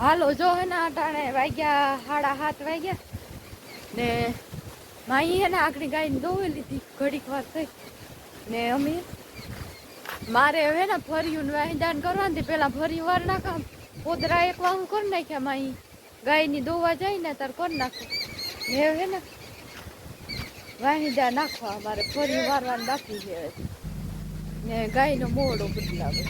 હાલો, જો હે ને અટાણે વાગ્યા સાડા સાત વાગ્યા. ને માઈ હે ને આગળ ગાયને દોવી લીધી, ઘડીક વાર થઈ. ને અમે, મારે હવે ને ફર્યું વાહિદાન કરવાની પેલા ફરી વાર નાખા. પોદરા એક વાહું કરી નાખ્યા માઈ ગાયની દોવા જાય ને તાર કરી નાખો. ને હે ને વાહિદા નાખવા, મારે ફરી વારવાનું બાકી છે ને ગાયનો મોડો બદલાવે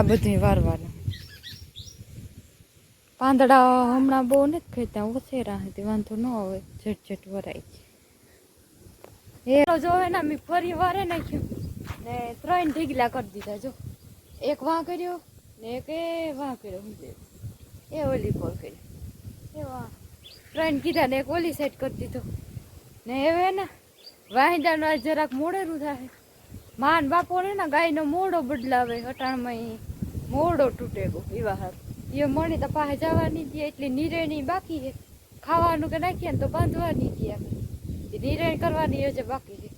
જા બધું વારવાનું. પાંદડા હમણાં બહુ નથી ખેતા ઓછેરા હતી, વાંધો ન આવે ઝટ ઝટ વરાય. એ જોવે ને મેં ફરી વારે નાખ્યું. ને ત્રણ ઢીગલા કરી દીધા, જો. એક વાં કર્યો, ને એક એ વાં કર્યો એ ઓલી કોલ કર્યો. એ વાં. ત્રણ કીધા ને એક ઓલી સાઈડ કરી દીધો. ને હવે ને વાહિદાનો જરાક મોડેરું થાય. માન બાપો ને ગાયનો મોડો બદલાવે, અટાણમાં મોડો તૂટે ગો વિવાહ એ મણી તો પાસે જવાની દે એટલી નિરેણી બાકી છે. ખાવાનું કે નાખીએ ને તો બાંધવાની દે એમ નિરેણ કરવાની હજે બાકી છે.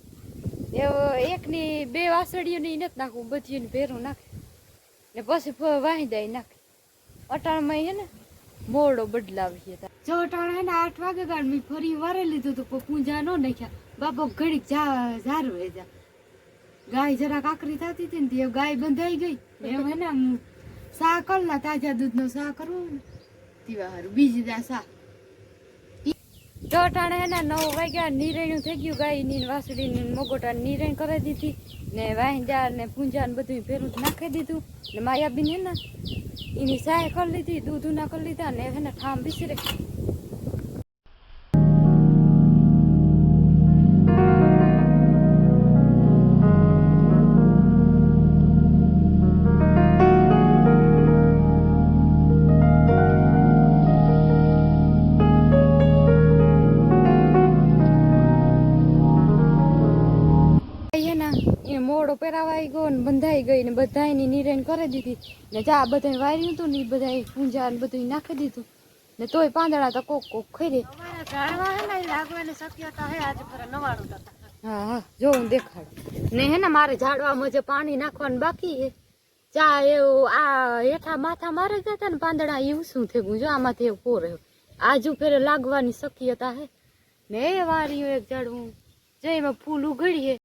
એકની બે વાસળીઓની નથી નાખવું, બધીને ભેરું નાખે. ને પછી વાહી દઈ નાખે. અટાણમાં હે ને મોડો બદલાવી છે જો અટાણ હે આઠ વાગે ગાડ મેં ફરી વારે લીધું હતું પૂજા ન નાખ્યા. બાપા ઘડીક જા, ઝારવે જા. ગાય જરા કાકરી થતી હતી ને તે ગાય બંધાઈ ગઈ. એમ હે ને સા કરલા, તાજા દૂધનો સા કરવો ને. તેવા હારું, બીજી દા સા. ચોટાણે હે ને નવ વાગ્યા નિરેણું થઈ ગયું, ગાયની ની વાસળીની મોગોટા નિરેણ કરી દીધી. ને વાંજા ને પૂંજા ને બધું ભેરું નાખી દીધું. ને માયાબીન હે ને, એની સાય કરી લીધી, દૂધ ના કરી લીધા ને હે ને ઠામ બિસરે હે પહેરાવા પહેરાવાઈ ગયો ને બંધાઈ ગઈ ને બધા એની નિરેણ કરી દીધી. ને જા બધા વાર્યું હતું ને એ બધા પૂંજા ને બધું નાખી દીધું. ને તોય પાંદડા તો કોક કોક ખરી દે હા હા જો હું દેખાડ. ને હે ને મારે ઝાડવામાં જે પાણી નાખવાનું બાકી છે ચા એવું આ હેઠા માથા મારે ગયા હતા ને પાંદડા એવું શું થયું જો આમાંથી એવું કોરે આજુ ફેરે લાગવાની શક્યતા હે. ને એ વાર્યું એક ઝાડવું જે એમાં ફૂલ ઉઘડી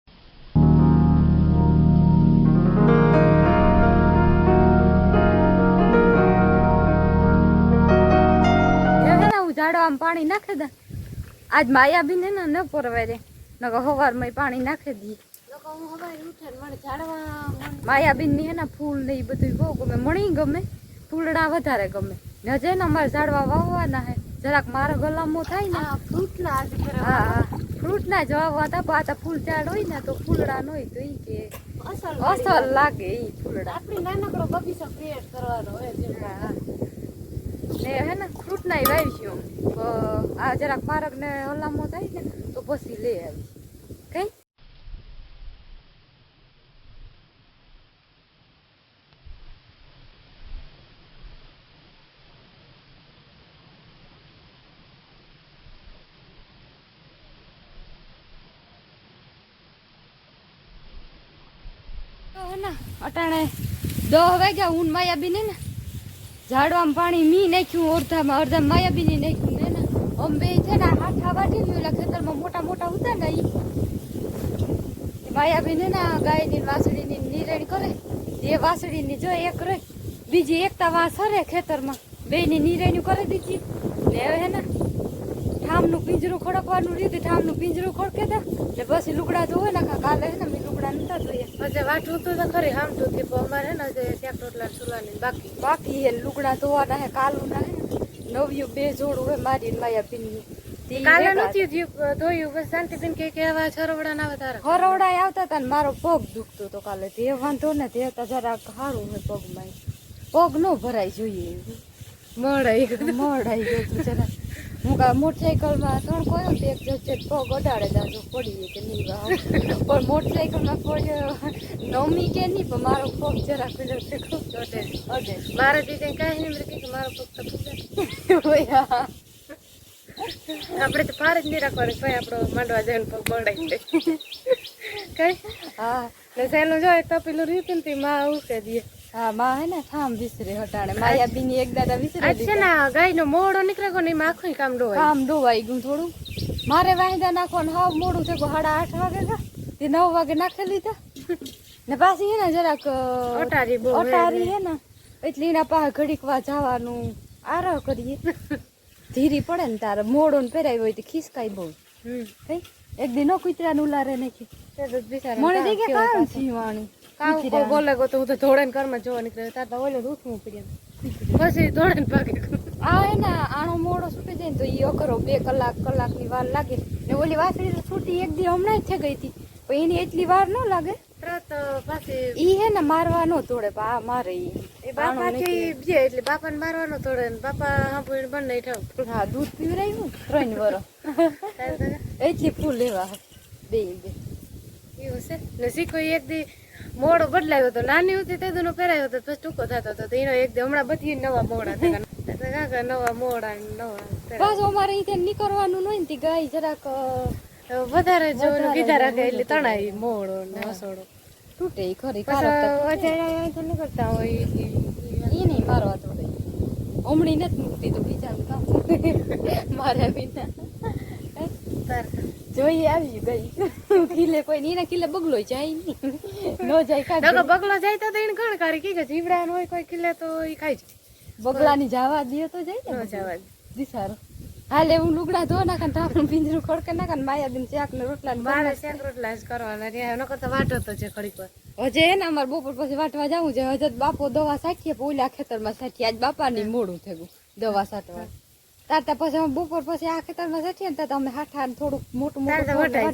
પાણી નાખી દે. આજ માયાબીન બી ને ન રે દે નકર હવારમાં પાણી નાખી દઈએ માયાબીનની એના ફૂલ ને એ બધું બહુ ગમે. મણી ગમે ફૂલડા વધારે ગમે. ને હજે ને અમારે ઝાડવા વાવવાના હે. જરાક મારા ગલામો થાય ને ફ્રૂટના હા હા. ફ્રૂટના જ વાવવા હતા પાછા ફૂલ ઝાડ હોય ને તો ફૂલડા ન હોય તો ઈ કે અસલ લાગે એ ફૂલડા. આપણે નાનકડો બગીચો ક્રિએટ કરવાનો હોય. ને હે ને ફ્રૂટ ના વાવીશું તો આ જરાક મારક ને હલામો થાય ને, તો પછી લઈ આવી. કઈ? અટાણે દહ વાગ્યા, ઊન માયાબી ને ઝાડવામાં પાણી મી નાખ્યું, અડધામાં અડધા માયાબીની નાખ્યું, ને ને આમ બે છે ને હાથા વાટી ગયું એટલે ખેતરમાં મોટા મોટા હતા ને ઈ માયાબીને ને ગાયની વાસળીની નિરણ કરે, એ વાસળીની જો એક રહી, બીજી એકતા વાસ હરે ખેતરમાં બેની નિરેણ્યું કરી દીધી. ને હવે હે ને. ઠામનું પિંજરું ખડકવાનું રીતું ઠામનું પિંજરું ખડકે તા એટલે પછી લુગડા ધોવે ને કાલે હે ને મેં લુગડા નતા ધોયા. આજે વાટવું તો ખરી આમ તો કે અમારે ને જે ત્યાં રોટલા સુલાની બાકી. બાકી હે લુગડા ધોવાના હે કાલું ના. હે નવ્યું બે જોડું હે મારી માયા પિનની કાલે નથી ધોયું બસ શાંતિબેન કે કે આવા છરવડા ના વધારે તારા આવતા હતા ને મારો પગ દુખતો હતો કાલે. તે વાંધો ને તે જરા સારું હે પગમાં. પગ નો ભરાય જોઈએ. મળાઈ મળાઈ ગયું જરા. હું કા મોટરસાઇકલમાં ત્રણ કોઈ તો એક જશે પગ અડાડે જાજો પડી કે નહીં પણ મોટરસાઇકલમાં કોઈ નવમી કે નહીં પણ મારો પગ જરા પેલો છે ખૂબ ચોટે. અડે. મારા દીદી કાંઈ નહીં મેં કીધું મારો પગ તો ફૂટે. આપણે તો ફાર જ નહીં રાખવાનું ભાઈ આપણો માંડવા જઈને પગ બગડાઈ જાય. કઈ? હા. ને સહેલું જોઈએ તો પેલું તે માં ઉકે દઈએ હા માં હે ને થામ વિસરે હટાણે. માયાબીની એક દાદા વિસરે છે ને ગાયનો મોડો નીકળે કો ને કામ ડોવાય કામ ડોવાઈ ગયું થોડું. મારે વાહિદા નાખવાનું હાવ મોડું થયું સાડા આઠ વાગે કા તે નવ વાગે નાખી લીધા. ને પાછી હે ને જરાક અટારી બહુ હે અટારી હે ને એટલે એના પાસે ઘડીક વાર જવાનું આરો કરીએ. ધીરી પડે ને તારે મોડો ને પહેરાય હોય તો ખિસકાય બહુ. હમ. એક દિન કુતરાનું ઉલારે નાખી. મને દેખે કામ કામ કોઈ બોલે ગો તો હું તો ધોળે ઘરમાં જોવા નીકળે તાર તો ઓલે ઉઠવું પડ્યું. પછી ધોળેન ભાગે આ હે ને મોડો છૂટી જાય ને તો ઈ અઘરો બે કલાક કલાકની વાર લાગે. ને ઓલી વાસળી તો છૂટી એક દી હમણાં જ થઈ ગઈ હતી. પણ એની એટલી વાર ન લાગે. તરત પાછી ઈ હે ને મારવા નો તોડે આ મારે ઈ. એ બાપાથી બે એટલે બાપાને મારવાનો તોડે ને બાપા સાંભળીને બંને ઠાવ હા દૂધ પીવરાયું ત્રણ વર એટલી ફૂલ લેવા. બે બે. એવું છે? ને શીખો એક દી મોડો બદલાયો હતો નાની હતી તે દુનો પહેરાયો હતો પછી ટૂંકો થતો હતો એનો એક હમણાં બધી નવા મોડા થયા તો કાકા નવા મોડા નવા બસ અમારે અહીં નીકળવાનું હોય ને ગાય જરાક વધારે જો કીધા રાખે એટલે તણાઈ મોડો ને અસોડો તૂટે ઈ ખરી અત્યારે તો નીકળતા હોય ઈ- ઈ નહીં મારવા તોડે હમણી નથી મૂકતી તો બીજાનું કામ મારે વિના. જોઈએ આવી ગઈ. કિલે કોઈ નહીં કિલે બગલો જાય ન જાય કાઢ બગલો જાય તો એને ઘણ કરી કી કે જીવડા હોય કોઈ કિલે તો ઈ ખાઈ જાય. બગલાની જવા દે તો જાય ન ને જવા દે. દિસારો. હાલે હું લુગડા ધો નાખે ટાપનું પિંજરું ખડકે નાખે માયા માયાબીન શાક ને રોટલા ને મારે શેક રોટલા જ કરવાના રહ્યા નકર કરતા વાટો તો છે વાર. હજે હે ને અમારે બપોર પછી વાટવા જવું છે. હજે બાપો દવા સાચીએ પોલા ખેતરમાં સાચી આજ બાપાની મોડું થયું દવા સાટવા. તારતા પછી અમે બપોર પછી આ ખેતરમાં સાચીએ ને તો અમે હાથા ને થોડુંક મોટું મોટું વઢાઈ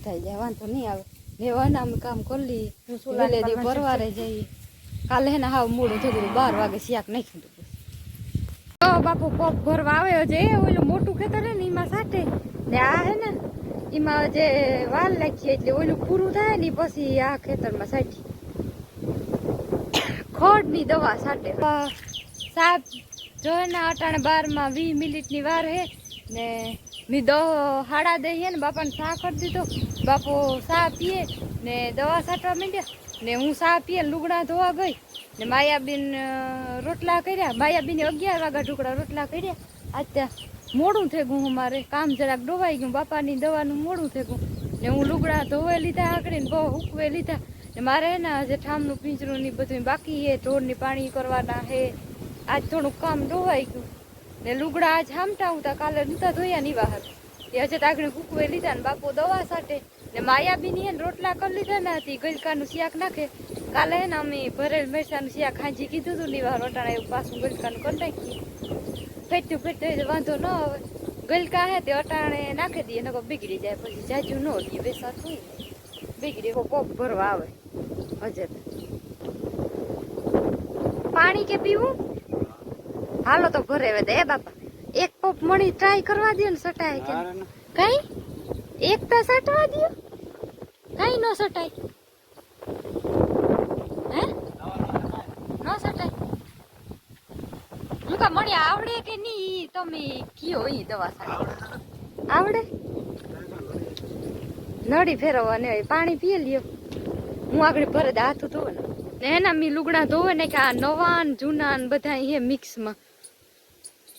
જાય. વાંધો નહીં આવે. મેં આમ કામ કરી લઈએ. વેલે દી પરવા પરવારે જઈએ કાલે ને હાવ મૂળ થયું બાર વાગે શિયાક નાખ્યું હતું બાપુ પોપ ભરવા આવ્યો છે ઓલું મોટું ખેતર હે ને એમાં સાટે ને આ હે ને એમાં જે વાલ નાખીએ એટલે ઓલું પૂરું થાય ને પછી આ ખેતરમાં સાટી ખોડની દવા સાટે સાપ જો એના અટાણે બારમાં વીસ મિનિટની વાર હે ને મેં દો હાડા દઈએ ને બાપાને સા કરી દીધો. બાપો સા પીએ ને દવા સાટવા માંડ્યા ને હું સા પીએ લુગડા ધોવા ગઈ ને માયાબીન રોટલા કર્યા. માયાબીને અગિયાર વાગ્યા ઢુકડા રોટલા કર્યા. અત્યારે મોડું થઈ ગયું મારે. કામ જરાક ડોવાઈ ગયું. બાપાની દવાનું મોડું થઈ ગયું ને હું લુગડા ધોવે લીધા આકડીને બહુ ઉકવે લીધા. ને મારે ને જે ઠામનું પિંજરું ની બધું બાકી હે. ઢોરની પાણી કરવાના હે. આજ થોડુંક કામ ડોવાઈ ગયું. ને લુગડા આજ હામટા ઉતા કાલે નતા ધોયા ની બહાર. એ હજે આગળ કૂકવે લીધા ને બાપુ દવા સાટે. ને માયાબીની હે ને રોટલા કરી લીધા ને હતી ગલકાનું શિયાક નાખે. કાલે ને અમે ભરેલ મરચાનું શિયાક ખાંજી કીધું હતું વાર રોટાણા એવું પાછું ગલકાનું કરી નાખીએ. ફેટ્યું ફેટ્યું વાંધો ન આવે. ગલકા હે તે અટાણે નાખી દઈએ નકર બીગડી જાય. પછી જાજુ ન લઈએ બેસાત હોય ને કોક ભરવા આવે. હજે પાણી કે પીવું? હાલો તો ભરે હવે દે બાપા. એક પપ મણી ટ્રાય કરવા દે ને સટાય કે. કઈ? એક તો સટવા દો કઈ નો સટાય? હે? નો સટાય? હું કા મણી આવડે કે નહીં તમે કયો ઈ દવા સાટે આવડે? નળી ફેરવવા ને પાણી પી લ્યો. હું આગળ ભરે હાથું ધોવે ને એના મી લુગડા ધોવે ને કે આ નવા ને જૂના ને બધા હે મિક્સમાં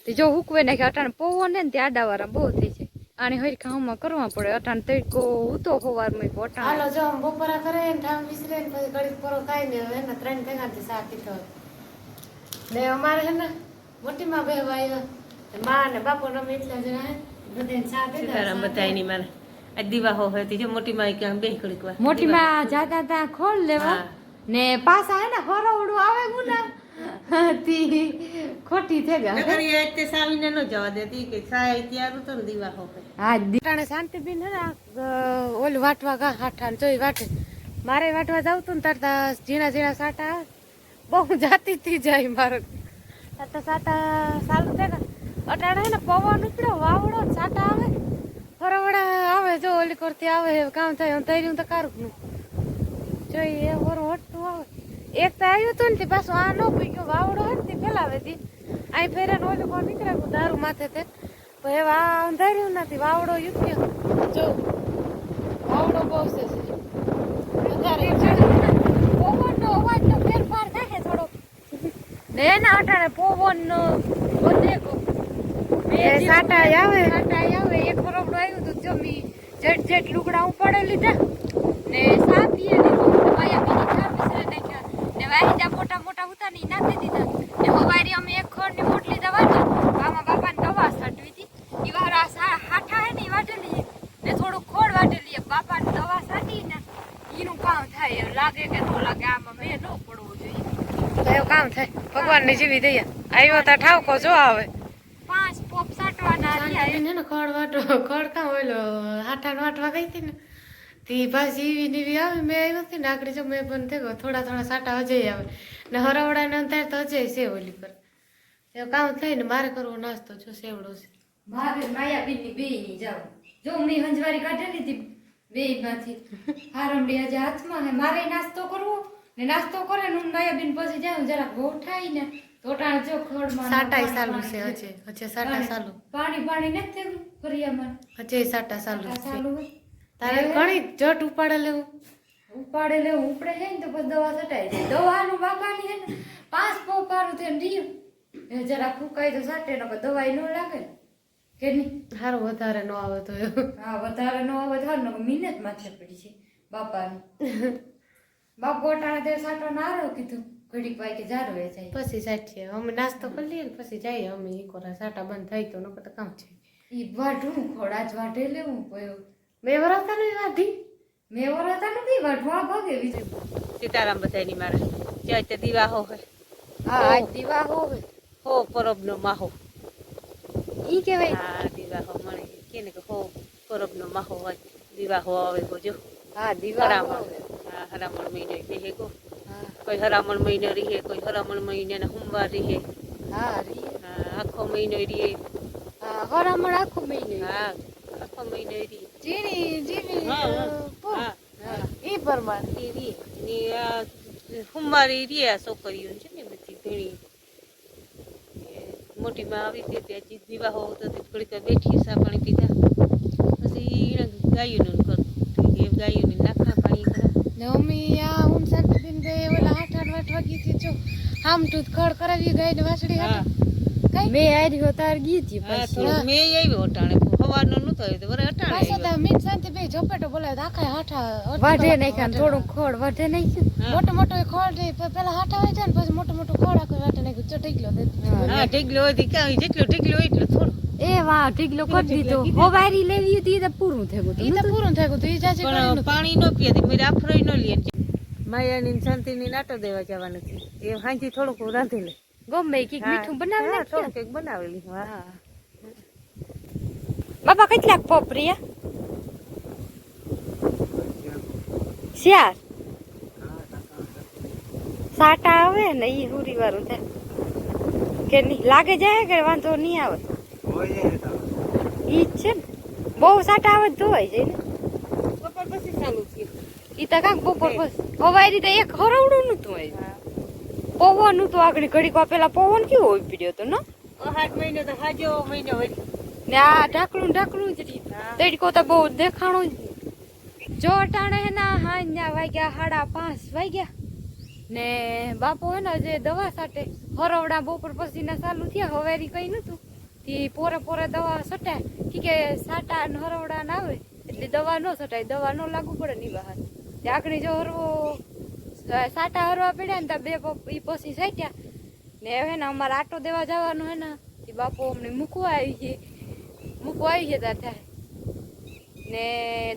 તે જો હુકવે નાખે અટાણ પોવો પૌવો ને આડા આડાવાળા બહુ થઈ છે આને હોય ખાવામાં કરવા પડે. અટાણ તડકો ઉતો હોવારમાં પોટા હાલો જો બપોરા કરે ને ઠામ વિસરે ને પછી ઘડીક પરો કાઈ ને હવે ને ત્રણ ભેગાથી શાક પીતો ને અમારે હે ને મોટી માં બે ને માં ને બાપો રમે એટલા જણા હે. બધે ચા પીધા સીતારામ બતાયની મારે. આ દીવા હોય જો મોટી માં ક્યાં બે ઘડીક વાર. મોટી માં જાતા તા ખોલ લેવા. ને પાછા હે ને હરવડું આવે ગુના. તી ખોટી થઈ ગયા તે સાવીને ન જવા દેતી કે સાય તો ને દીવા હા હે ઓલું વાટવા ગા હાઠા ને જોઈ વાટે. મારે વાટવા જાવ તું ને તારતા ઝીણા ઝીણા સાટા બહુ જાતી થી જાય મારો. તારતા સાટા સારું થાય અટાણે હે ને પવન ઉપડ્યો વાવડો ને સાટા આવે. ફરવડા આવે જો ઓલી કરતી આવે કામ થાય હું તૈયારી તો કારું નું. જોઈએ એ વરો હટતું આવે. એક તો આવ્યો હતો ને તે પાછું આ ન પીક્યો વાવડો હે ને તે ફેલાવે આઈ અહીં ફેરે ને ઓલી કોણ નીકળે કોઈ દારૂ માથે તે. હવે આ અંધાર્યું નથી વાવડો યુક્યો જો વાવડો બહુ છે ને એના અટાણે પવન બે સાટા આવે. સાટા આવે. એક બરોબર આવ્યું હતું જમી જેટ જેટ લુગડા ઉપાડે લીધા ને સાપીએ લીધું માયા બીજી ને વાહિજા મોટા મોટા હતા ને નાખી દીધા. ને હવારી અમે એક ખોડની મોટલી દવા છે આમાં બાપાને દવા છાંટવી હતી. ઈ વારા સા- હાઠા હે ને ઈ વાટેલી ને થોડું ખોડ વાટેલી બાપાને દવા છાંટી ને ઈનું કામ થાય. એવું લાગે કે ન લાગે. આમાં મેં ન પડવું જોઈએ. તો એવું કામ થાય. ભગવાનની જીવી દઈએ આવ્યો તા ઠાવકો જો આવે પાંચ પોપ સાટવાના ને ખડ વાટો ખડ કામ ઓલો હાઠા વાટવા ગઈ હતી ને. તી પાછી ઈવી ને આવી મેં આવી નથી ને આકડી જો મેં પણ થયો થોડા થોડા સાટા અજય આવે. ને હરાવડા ને અંતર તો અજય છે ઓલી પર. એ કામ થાય ને મારે કરવો નાસ્તો જો સેવડો છે. મારે માયાબીનની બે ની જાવ. જો મેં હંજવારી કાઢેલી હતી બે માંથી હારમડી આજે હાથમાં ને મારે નાસ્તો કરવો? ને નાસ્તો કરે ને હું માયા બીન પછી જાઉં જરા ગોઠાઈ ને તોટાણ જો ખડમાં સાટાઈ સાલું છે હજે હજે સાટા સાલું પાણી પાણી નથી થયું ફરિયામાં. હજે સાટા સાલું છે. તારે ઘણી જટ ઉપાડે લેવું. ઉપાડે લેવું. ઉપડે છે ને તો પછી દવા છટાઈ છે. દવાનું બાપાની છે ને પાંચ પોપારું થઈને રહ્યું એ જરા ફૂકાય તો સાટે ને દવાઈ ન લાગે. કે નહીં? સારું વધારે ન આવે તો હા વધારે ન આવે તો હારું, મહેનત માથે પડી છે બાપાની. બાપ ગોટાણા તે સાટો ના આવ્યો કીધું. ઘડીક વાય કે જારો એ જાય. પછી સાચીએ અમે નાસ્તો કરી લઈએ ને પછી જઈએ. અમે ઈ કોરા સાટા બંધ થાય તો નકર તો કામ છે. ઈ વાઢું ખોડા જ વાઢે લેવું પડ્યો બે વરસતા નહીં વાધી મેં વરતા નથી વાઢવા ભાગે બીજું સીતારામ બધાની મારા. ત્યાં તે દીવાહો હે હા. આજ દીવા હે હો પરબનો માહો. ઈ કેવાય હા દીવાહો મળે. કે ને કે હો પરબનો માહો આજ દીવાહો આવે ગો હા દીવા હરામણ. હા હરામણ મહિને રહે ગો હા. કોઈ હરામણ મહિને રીહે કોઈ હરામણ મહિને ને સોમવાર રહે હા. રીએ હા આખો મહિનો રહે હા હરામણ આખો મહિને. હા આખો મહિનો રહે જીણી જીણી પ્રમાણે એ ને આ સોમવારે રહે આ છોકરીઓ છે ને બધી ઘણી મોટીમાં આવી હતી ત્યાં વિવાહો હતો તે બેઠી સા પાણી પીધા પછી એને ગાયોનું કરતું ગાયોને નાખા પાણી કરા મમ્મી આ હું ઓલા આઠ આઠ વાટ વાગી હતી જો. આમ ટૂથ ખડ કરાવી ગઈ ને હા. મેં આર્યો તાર ગીતી હા પછી. મેં આવ્યો અટાણે સવારનો નતો આવ્યો તો વરે અટાણે પાછો તો શાંતિ બે ઝોપેટો બોલાવે આખા હાઠા વાઢે નાખ્યા થોડું ખોડ વાઢે નાખ્યું. મોટો મોટો ખોડ ખોળ પેલા હાઠા હોય છે ને પછી મોટો મોટો ખોળ આખો વાટે નાખ્યું ચો ઢીકલો હા. ઢીકલો હતી ક્યાં જેટલો ઢીકલો એટલો થોડો. એ વાહ ઢીકલો કરી દીધો. હોવારી લેવી હતી તો પૂરું થયું ઈ તો પૂરું થઈ ગયું તું ઈ જાજે પાણી ન પીએ તો મેરે ન લે માયાની શાંતિની નાટો દેવા જવાનું છે. એ હાંજી થોડુંક રાંધી લે. ગમે ઈ કંઈક મીઠું બનાવી થોડુંક બનાવેલી હા. બાપા કેટલાક પોપ રિયા ચાર સાટા આવે ને ઈ હુરી વાળું થાય કે નહીં લાગે જાય કે વાંધો નહીં આવે ઈ જ છે ને બહુ સાટા આવે ધોવાઈ જાય ને બપોર પછી ચાલુ થયું ઈ તો કાંક બપોર પછી હવારી રીતે એક હરવડું નતું હોય પવન હતું આગળ ઘડીક પેલા પવન કેવો હોય પડ્યો હતો ને આઠ મહિનો તો હાજો મહિનો વળી ને ઢાંકણું ઢાકણું જ રહી તડકો તો બહુ દેખાણું જ જો અટાણે હે ના હાંજના વાગ્યા, સાડા પાંચ વાગ્યા. ને બાપુ હે જે દવા સાટે હરવડા બપોર પછી ના ચાલુ થયા, હવેરી કઈ નતું તી પોરે પોરે દવા સટાય. ઠીક સાટા ને હરવડા ના આવે, એટલે દવા ન સટાય, દવા ન લાગુ પડે ની બહાર. તે જો હરવો સાટા હરવા પડ્યા ને ત્યાં બે ઈ પછી સાટ્યા. ને હવે ને અમારે આટો દેવા જવાનું હે ને ઈ બાપુ અમને મૂકવા આવી છે. મૂકવા આવી છે ત્યાં. થાય ને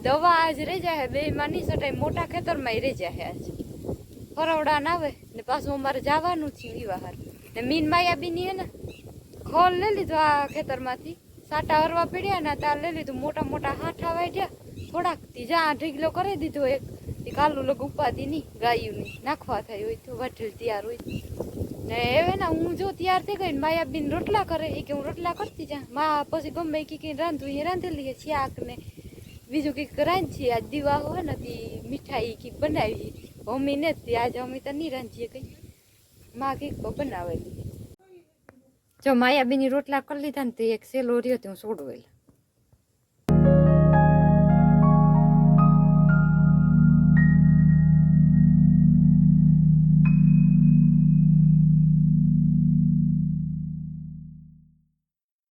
દવા આજ રહી જાય બે માં નહીં સટાય મોટા ખેતરમાં રહી જાય આજ. ફરવડા ના આવે ને પાછું અમારે જવાનું છે બહાર ને મીન માયા બીની હે ને, ખોલ લઈ લીધું આ ખેતરમાંથી. સાટા હરવા પીડ્યા ને ત્યાં લઈ લીધું, મોટા મોટા હાઠા વાઢ્યા. થોડાક તી જ્યાં ઢીગલો કરી દીધો એક. કાલુ લગ ઉપાધી નહીં ગાયું નહીં નાખવા થાય હોય તો વાઢેલ તૈયાર હોય. ને હવે ને, હું જો તૈયાર થઈ ગઈ ને માયાબીન રોટલા કરે, એ કે હું રોટલા કરતી જા. મા પછી ગમે કે કઈ રાંધું એ રાંધી લઈએ શાક ને બીજું કંઈક રાંધીએ. આજ દીવા હોય ને તી મીઠાઈ કંઈક બનાવી મમ્મી ને જ આજે અમે તો નહીં રાંધીએ કંઈ. માં કંઈક બનાવેલી જો માયાબીની રોટલા કરી લીધા ને તે એક સેલો રહ્યો તે હું છોડવેલા